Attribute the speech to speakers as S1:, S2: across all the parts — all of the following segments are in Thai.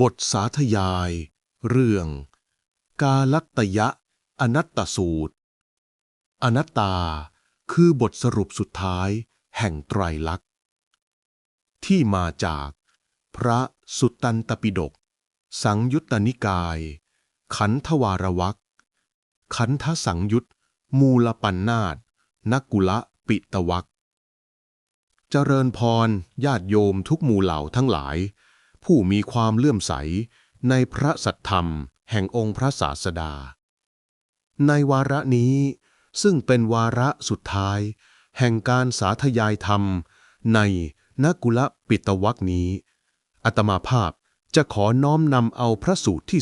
S1: บทสาธยาย เรื่อง กาลัตตยะ อนัตตสูตร อนัตตาคือบทสรุปสุดท้ายแห่งไตรลักษณ์ ที่มาจากพระสุตตันตปิฎกสังยุตตนิกาย ขันธวารวักขันธสังยุตมูลปันนาตนกกุละปิตวักเจริญพรญาติโยมทุกหมู่เหล่าทั้งหลาย ผู้มีความเลื่อมใสในพระสัทธรรมแห่งองค์พระศาสดา ในวาระนี้ซึ่งเป็นวาระสุดท้าย แห่งการสาธยายธรรม ในนกุละปิตวักนี้อัตมาภาพจะขอน้อมนำเอาพระสูตรที่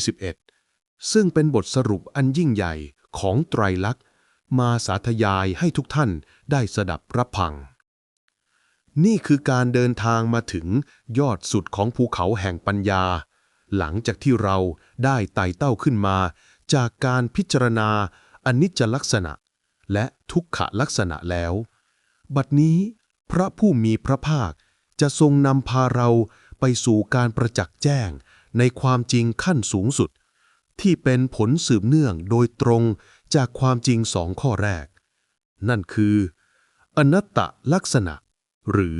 S1: 11 ซึ่งเป็นบทสรุปอันยิ่งใหญ่ของไตรลักษณ์ มาสาธยายให้ทุกท่านได้สดับรับพัง นี่คือการเดินทางมาถึงยอดสุดของภูเขาแห่งปัญญา หลังจากที่เราได้ไต่เต้าขึ้นมา จากการพิจารณาอนิจจลักษณะ และทุกขลักษณะแล้ว บัดนี้พระผู้มีพระภาคจะทรงนำพาเราไปสู่การประจักษ์แจ้งในความจริงขั้นสูงสุด ที่เป็นผลสืบเนื่องโดยตรงจากความจริงสองข้อแรก นั่นคือ อนัตตลักษณะ หรือ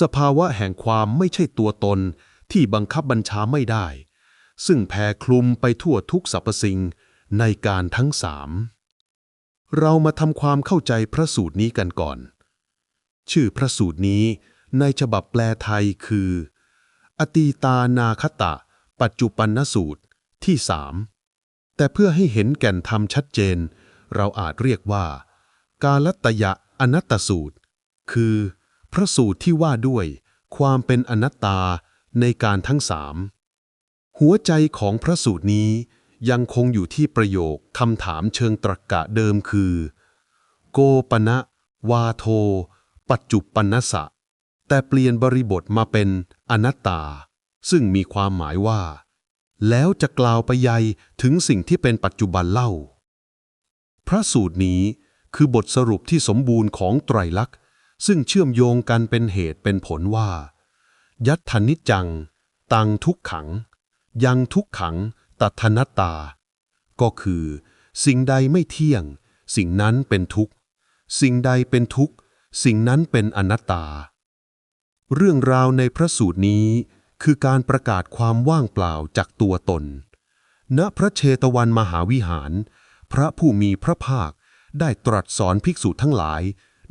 S1: สภาวะแห่งความไม่ใช่ตัวตนที่บังคับบัญชาไม่ได้ ซึ่งแผ่คลุมไปทั่วทุกสรรพสิ่งในการทั้งสามเรามาทำความเข้าใจพระสูตรนี้กันก่อน ชื่อพระสูตรนี้ในฉบับแปลไทยคือ อตีตานาคตะ ปัจจุปันนสูตรที่สามแต่เพื่อให้เห็นแก่นธรรมชัดเจน เราอาจเรียกว่า กาลัตตยะอนัตตสูตร คือ พระสูตรที่ว่าด้วย ความเป็นอนัตตาในการทั้งสามหัวใจของพระสูตรนี้ยังคงอยู่ที่ประโยคคำถามเชิงตรรกะเดิมคือ โกปณะวาโท ปัจจุปันนสะ แต่เปลี่ยนบริบทมาเป็นอนัตตา ซึ่งมีความหมายว่า แล้วจะกล่าวไปใยถึงสิ่งที่เป็นปัจจุบันเล่า พระสูตรนี้คือบทสรุปที่สมบูรณ์ของไตรลักษณ์ ซึ่งเชื่อมโยงกันเป็นเหตุเป็นผลว่า ยัตถนิจัง ตังทุกขัง ยังทุกขังตัทนตตา ก็คือ สิ่งใดไม่เที่ยง สิ่งนั้นเป็นทุกข์ สิ่งใดเป็นทุกข์ สิ่งนั้นเป็นอนัตตา เรื่องราวในพระสูตรนี้คือการประกาศความว่างเปล่าจากตัวตน ณ พระเชตวันมหาวิหาร พระผู้มีพระภาคได้ตรัสสอนภิกษุทั้งหลาย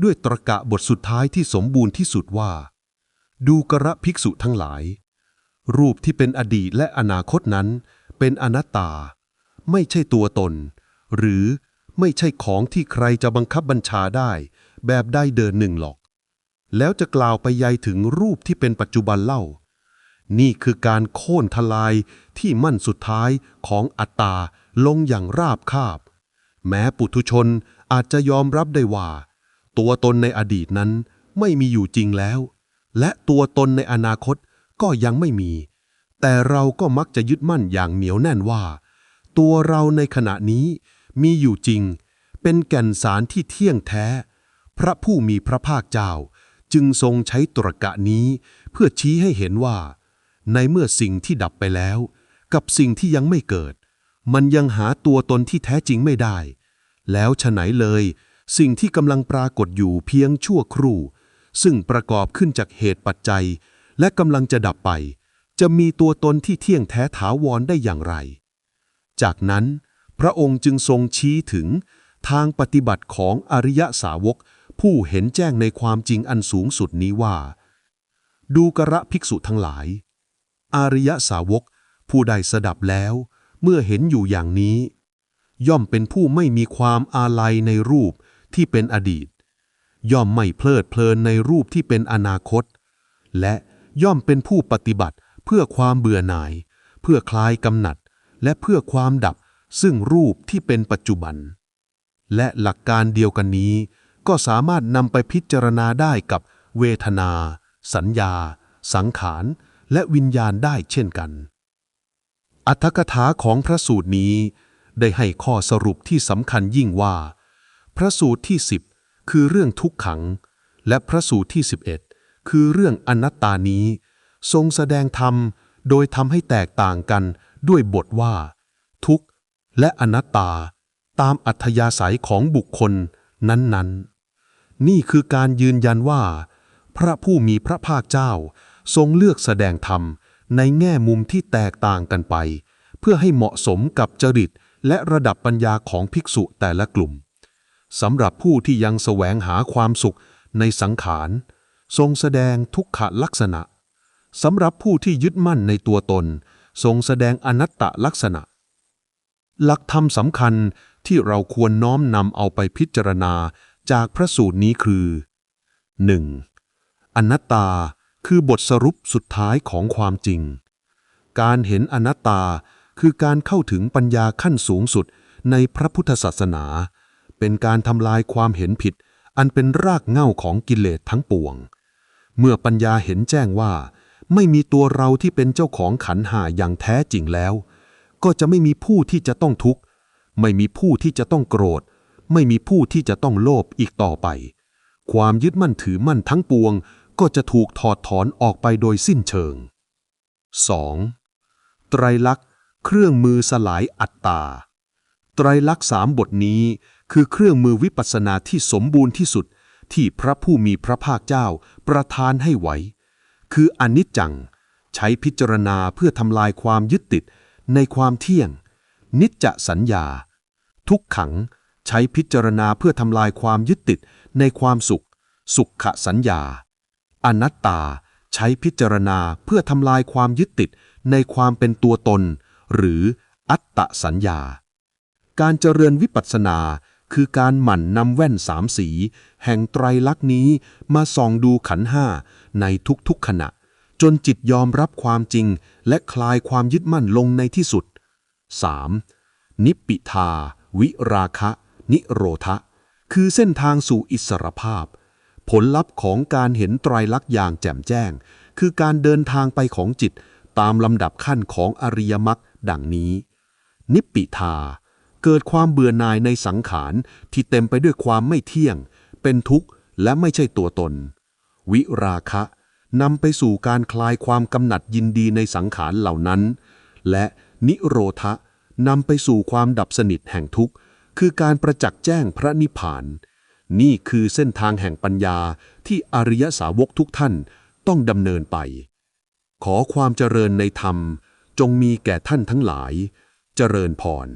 S1: ด้วยตรกะบทสุดท้ายที่สมบูรณ์ที่สุดว่า ดูกระภิกษุทั้งหลาย รูปที่เป็นอดีตและอนาคตนั้น เป็นอนัตตา ไม่ใช่ตัวตน หรือไม่ใช่ของที่ใครจะบังคับบัญชาได้ แบบได้เดินหนึ่งหรอก แล้วจะกล่าวไปยัยถึงรูปที่เป็นปัจจุบันเล่า นี่คือการโค่นทลายที่มั่นสุดท้ายของอัตตาลงอย่างราบคาบ แม้ปุถุชนอาจจะยอมรับได้ว่า ตัวตนในอดีตนั้นไม่มีอยู่จริงแล้ว และตัวตนในอนาคตก็ยังไม่มี แต่เราก็มักจะยึดมั่นอย่างเหนียวแน่นว่า ตัวเราในขณะนี้มีอยู่จริง เป็นแก่นสารที่เที่ยงแท้ พระผู้มีพระภาคเจ้า จึงทรงใช้ตรกะนี้ เพื่อชี้ให้เห็นว่า ในเมื่อสิ่งที่ดับไปแล้ว กับสิ่งที่ยังไม่เกิด มันยังหาตัวตนที่แท้จริงไม่ได้ แล้วฉะไหนเลย สิ่งที่กำลังปรากฏอยู่เพียงชั่วครู่ ซึ่งประกอบขึ้นจากเหตุปัจจัย และกำลังจะดับไป จะมีตัวตนที่เที่ยงแท้ถาวรได้อย่างไร จากนั้น พระองค์จึงทรงชี้ถึง ทางปฏิบัติของอริยสาวก ผู้เห็นแจ้งในความจริงอันสูงสุดนี้ว่า ดูกระภิกษุทั้งหลาย อริยสาวก ผู้ใดสดับแล้ว เมื่อเห็นอยู่อย่างนี้ ย่อมเป็นผู้ไม่มีความอาลัยในรูป ที่เป็นอดีต ย่อมไม่เพลิดเพลินในรูปที่เป็นอนาคต และย่อมเป็นผู้ปฏิบัติเพื่อความเบื่อหน่าย เพื่อคลายกำหนัด และเพื่อความดับซึ่งรูปที่เป็นปัจจุบัน และหลักการเดียวกันนี้ ก็สามารถนำไปพิจารณาได้กับเวทนา สัญญา สังขาร และวิญญาณได้เช่นกัน อัตถกถาของพระสูตรนี้ ได้ให้ข้อสรุปที่สำคัญยิ่งว่า พระสูตรที่ 10 คือเรื่องทุกขัง และพระสูตรที่ 11 คือเรื่องอนัตตานี้ ทรงแสดงธรรม
S2: โดยทำให้แตกต่างกันด้วยบทว่า ทุกข์และอนัตตา ตามอัธยาศัยของบุคคลนั้นๆนี่คือการยืนยันว่า พระผู้มีพระภาคเจ้า ทรงเลือกแสดงธรรมในแง่มุมที่แตกต่างกันไป เพื่อให้เหมาะสมกับจริตและระดับปัญญาของภิกษุแต่ละกลุ่ม สำหรับผู้ที่ยังแสวงหาความสุขในสังขาร ทรงแสดงทุกขลักษณะสำหรับผู้ที่ยึดมั่นในตัวตน ทรงแสดงอนัตตลักษณะ หลักธรรมสำคัญที่เราควรน้อมนำเอาไปพิจารณาจากพระสูตรนี้คือ 1. อนัตตาคือบทสรุปสุดท้ายของความจริง การเห็นอนัตตาคือการเข้าถึงปัญญาขั้นสูงสุดในพระพุทธศาสนา เป็นการทำลายความเห็นผิด อันเป็นรากเหง้าของกิเลสทั้งปวง เมื่อปัญญาเห็นแจ้งว่า ไม่มีตัวเราที่เป็นเจ้าของขันหาอย่างแท้จริงแล้ว ก็จะไม่มีผู้ที่จะต้องทุกข์ ไม่มีผู้ที่จะต้องโกรธ ไม่มีผู้ที่จะต้องโลภอีกต่อไป ความยึดมั่นถือมั่นทั้งปวง ก็จะถูกถอดถอนออกไปโดยสิ้นเชิง 2. ไตรลักษณ์เครื่องมือสลายอัตตา ไตรลักษณ์สามบทนี้ คือเครื่องมือวิปัสสนาที่สมบูรณ์ที่สุดที่พระผู้มีพระภาคเจ้าประทานให้ไว้ คืออนิจจัง ใช้พิจารณาเพื่อทำลายความยึดติดในความเที่ยง นิจจสัญญา ทุกขัง ใช้พิจารณาเพื่อทำลายความยึดติดในความสุข สุขสัญญา อนัตตา ใช้พิจารณาเพื่อทำลายความยึดติดในความเป็นตัวตน หรืออัตตสัญญา การเจริญวิปัสสนา คือการหมั่นนำแว่นสามสี แห่งไตรลักษณ์นี้มาส่องดูขันห้าในทุกๆขณะ จนจิตยอมรับความจริง และคลายความยึดมั่นลงในที่สุด 3. นิปิทา วิราคะ นิโรธะ คือเส้นทางสู่อิสรภาพ ผลลัพธ์ของการเห็นไตรลักษณ์อย่างแจ่มแจ้ง คือการเดินทางไปของจิตตามลำดับขั้นของอริยมรรคดังนี้ นิปิทา เกิดความเบื่อหน่ายในสังขารที่เต็มไปด้วยความไม่เที่ยง เป็นทุกข์และไม่ใช่ตัวตน วิราคะนำไปสู่การคลายความกำหนัดยินดีในสังขารเหล่านั้น และนิโรธะนำไปสู่ความดับสนิทแห่งทุกข์ คือการประจักษ์แจ้งพระนิพพาน นี่คือเส้นทางแห่งปัญญาที่อริยสาวกทุกท่านต้องดำเนินไป ขอความเจริญในธรรมจงมีแก่ท่านทั้งหลาย เจริญพร